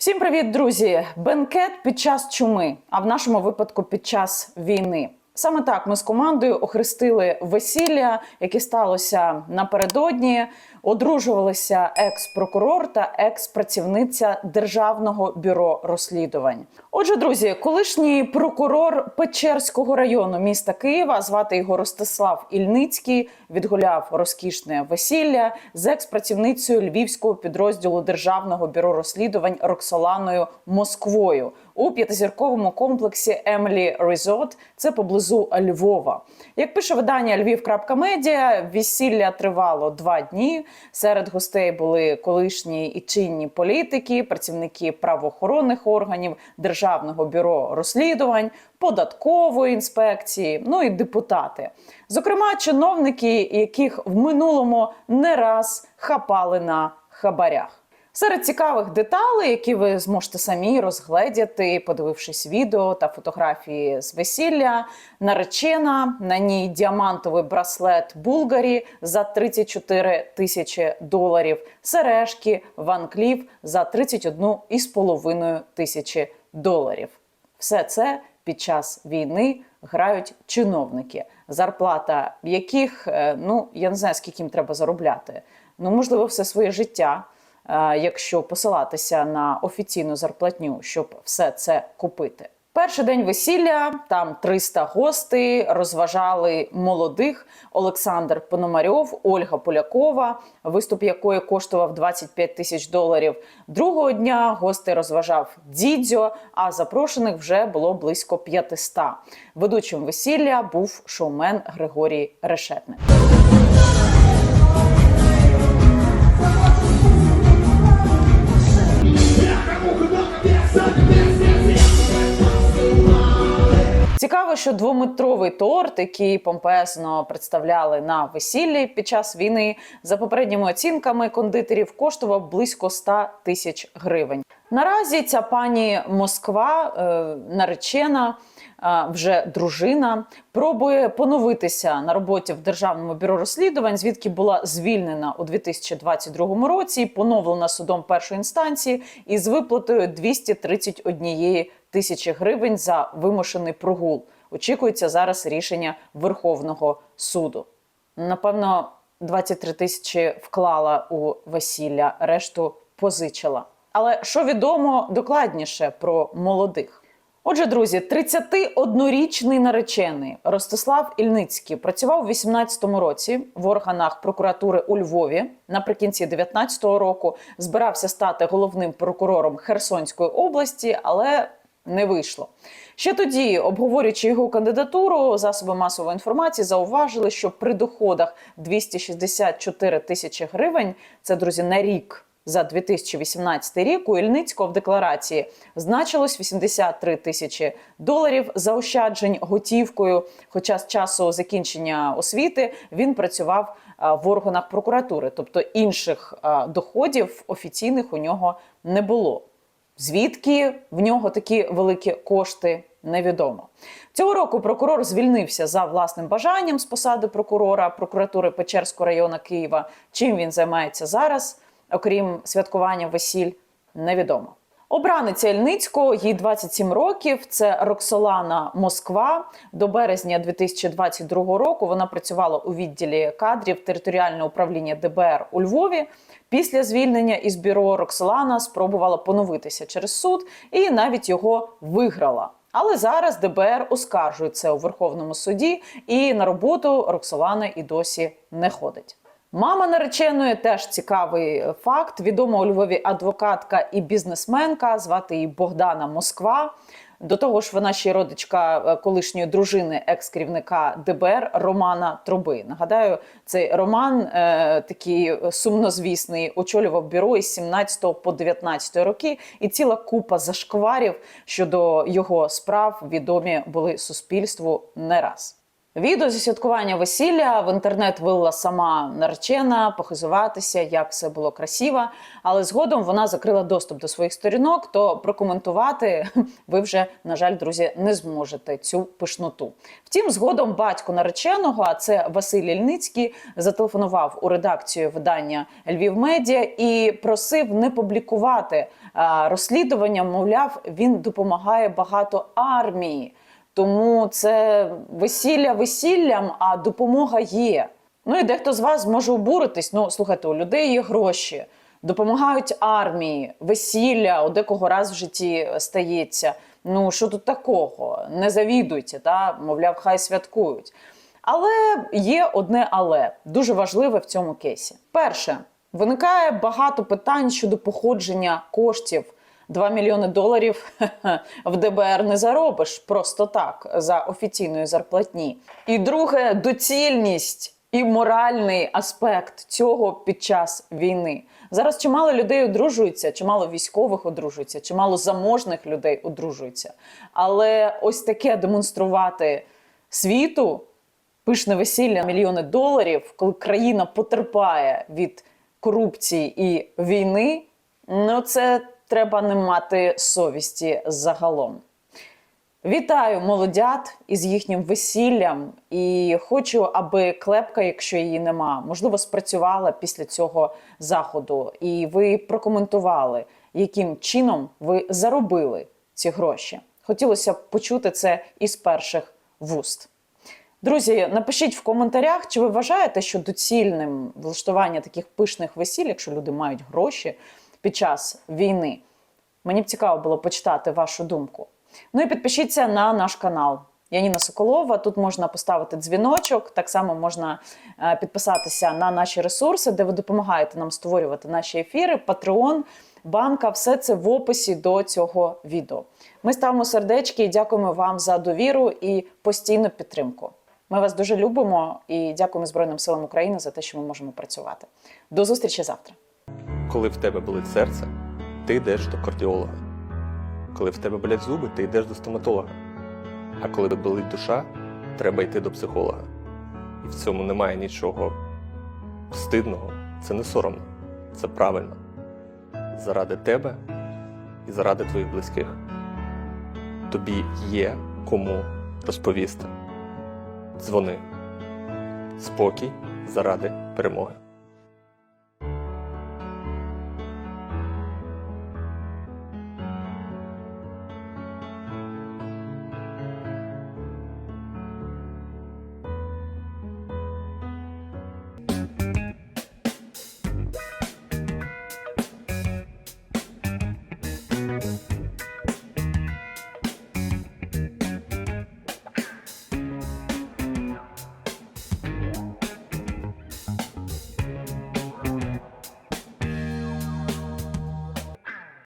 Всім привіт, друзі! Бенкет під час чуми, а в нашому випадку під час війни. Саме так ми з командою охрестили весілля, яке сталося напередодні. Одружувалися екс-прокурор та екс-працівниця Державного бюро розслідувань. Отже, друзі, колишній прокурор Печерського району міста Києва, звати його Ростислав Ільницький, відгуляв розкішне весілля з екс-працівницею львівського підрозділу Державного бюро розслідувань Роксоланою Москвою у п'ятизірковому комплексі Емлі Резорт. Це поблизу Львова. Як пише видання Львів.Медіа, весілля тривало два дні. Серед гостей були колишні і чинні політики, працівники правоохоронних органів, Державного бюро розслідувань, податкової інспекції, ну і депутати. Зокрема, чиновники, яких в минулому не раз хапали на хабарях. Серед цікавих деталей, які ви зможете самі розгледіти, подивившись відео та фотографії з весілля, наречена на ній діамантовий браслет Булгарі за 34 тисячі доларів, сережки Ван Кліф за 31,5 тисячі доларів. Все це під час війни грають чиновники, зарплата яких е, ну я не знаю, скільки їм треба заробляти. Ну можливо, все своє життя якщо посилатися на офіційну зарплатню, щоб все це купити. Перший день весілля, там 300 гостей, розважали молодих Олександр Пономарьов, Ольга Полякова, виступ якої коштував 25 тисяч доларів. Другого дня гостей розважав Дідзьо, а запрошених вже було близько 500. Ведучим весілля був шоумен Григорій Решетник. Цікаво, що двометровий торт, який помпезно представляли на весіллі під час війни, за попередніми оцінками кондитерів коштував близько 100 тисяч гривень. Наразі ця пані Москва, е, наречена, е, вже дружина, пробує поновитися на роботі в Державному бюро розслідувань, звідки була звільнена у 2022 році, поновлена судом першої інстанції із виплатою 231 тисячі гривень за вимушений прогул. Очікується зараз рішення Верховного суду. Напевно, 23 тисячі вклала у весілля, решту позичила. Але що відомо докладніше про молодих? Отже, друзі, 31-річний наречений Ростислав Ільницький працював у 18-му році в органах прокуратури у Львові. Наприкінці 19-го року збирався стати головним прокурором Херсонської області, але не вийшло. Ще тоді, обговорюючи його кандидатуру, засоби масової інформації зауважили, що при доходах 264 тисячі гривень, це друзі, на рік. За 2018 рік у Ільницького в декларації значилось 83 тисячі доларів заощаджень готівкою. Хоча з часу закінчення освіти він працював в органах прокуратури, тобто інших доходів офіційних у нього не було. Звідки в нього такі великі кошти? Невідомо цього року. Прокурор звільнився за власним бажанням з посади прокурора прокуратури Печерського району Києва. Чим він займається зараз, окрім святкування весіль, невідомо. Обраниця Ільницького, їй 27 років. Це Роксолана Москва. До березня 2022 року вона працювала у відділі кадрів територіального управління ДБР у Львові. Після звільнення із бюро Роксолана спробувала поновитися через суд і навіть його виграла. Але зараз ДБР оскаржує це у Верховному суді, і на роботу Роксолана і досі не ходить. Мама нареченої теж цікавий факт. Відома у Львові адвокатка і бізнесменка, звати її Богдана Москва. До того ж, вона ще й родичка е, колишньої дружини екс-керівника ДБР Романа Труби. Нагадаю, цей Роман е, такий сумнозвісний очолював бюро із 17 по 19 роки, і ціла купа зашкварів щодо його справ відомі були суспільству не раз. Відео зі святкування весілля в інтернет вилила сама наречена похизуватися, як все було красиво. Але згодом вона закрила доступ до своїх сторінок. То прокоментувати ви вже, на жаль, друзі, не зможете цю пишноту. Втім, згодом батько нареченого, а це Василь Ільницький, зателефонував у редакцію видання Львів Медіа і просив не публікувати розслідування. Мовляв, він допомагає багато армії. Тому це весілля весіллям, а допомога є. Ну і дехто з вас може обуритись. Ну, слухайте, у людей є гроші, допомагають армії, весілля, у декого раз в житті стається. Ну, що тут такого? Не завідуйте, та? мовляв, хай святкують. Але є одне але дуже важливе в цьому кейсі. Перше, виникає багато питань щодо походження коштів. 2 мільйони доларів в ДБР не заробиш просто так за офіційної зарплатні. І друге, доцільність і моральний аспект цього під час війни. Зараз чимало людей одружуються, чимало військових одружуються, чимало заможних людей одружуються. Але ось таке демонструвати світу, пишне весілля, мільйони доларів, коли країна потерпає від корупції і війни, ну це треба не мати совісті загалом. Вітаю молодят із їхнім весіллям і хочу, аби клепка, якщо її нема, можливо, спрацювала після цього заходу, і ви прокоментували, яким чином ви заробили ці гроші. Хотілося б почути це із перших вуст. Друзі, напишіть в коментарях, чи ви вважаєте, що доцільним влаштування таких пишних весіль, якщо люди мають гроші під час війни. Мені б цікаво було почитати вашу думку. Ну і підпишіться на наш канал. Я Ніна Соколова. Тут можна поставити дзвіночок. Так само можна е, підписатися на наші ресурси, де ви допомагаєте нам створювати наші ефіри. Patreon, банка, все це в описі до цього відео. Ми ставимо сердечки і дякуємо вам за довіру і постійну підтримку. Ми вас дуже любимо і дякуємо Збройним силам України за те, що ми можемо працювати. До зустрічі завтра. Коли в тебе болить серце, ти йдеш до кардіолога. Коли в тебе болять зуби, ти йдеш до стоматолога. А коли болить душа, треба йти до психолога. І в цьому немає нічого стидного, це не соромно, це правильно. Заради тебе і заради твоїх близьких. Тобі є кому розповісти. Дзвони. Спокій заради перемоги.